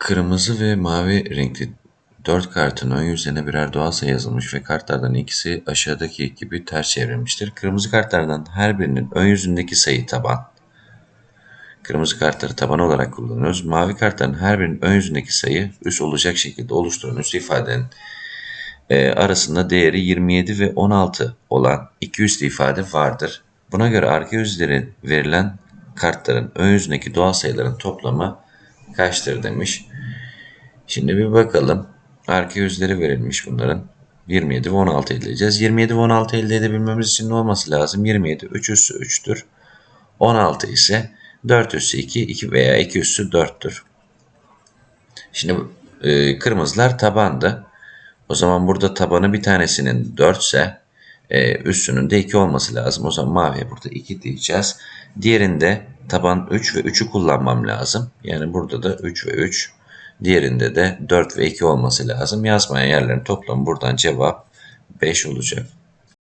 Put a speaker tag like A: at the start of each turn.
A: Kırmızı ve mavi renkli dört kartın ön yüzlerine birer doğal sayı yazılmış ve kartlardan ikisi aşağıdaki gibi ters çevrilmiştir. Kırmızı kartlardan her birinin ön yüzündeki sayı taban. Kırmızı kartları taban olarak kullanıyoruz. Mavi kartların her birinin ön yüzündeki sayı üs olacak şekilde oluşturulmuş ifadenin e, arasında değeri 27 ve 16 olan iki üslü ifade vardır. Buna göre arka yüzleri verilen kartların ön yüzündeki doğal sayıların toplamı kaçtır demiş. Şimdi bir bakalım. Arka yüzleri verilmiş bunların. 27 ve 16 elde edeceğiz. 27 ve 16 elde edebilmemiz için ne olması lazım? 27 3 üssü 3'tür. 16 ise 4 üssü 2, 2 veya 2 üssü 4'tür. Şimdi e, kırmızılar tabandı. O zaman burada tabanı bir tanesinin 4 ise e, üssünün de 2 olması lazım. O zaman maviye burada 2 diyeceğiz. Diğerinde taban 3 ve 3'ü kullanmam lazım. Yani burada da 3 ve 3. Diğerinde de 4 ve 2 olması lazım. Yazmayan yerlerin toplamı buradan cevap 5 olacak.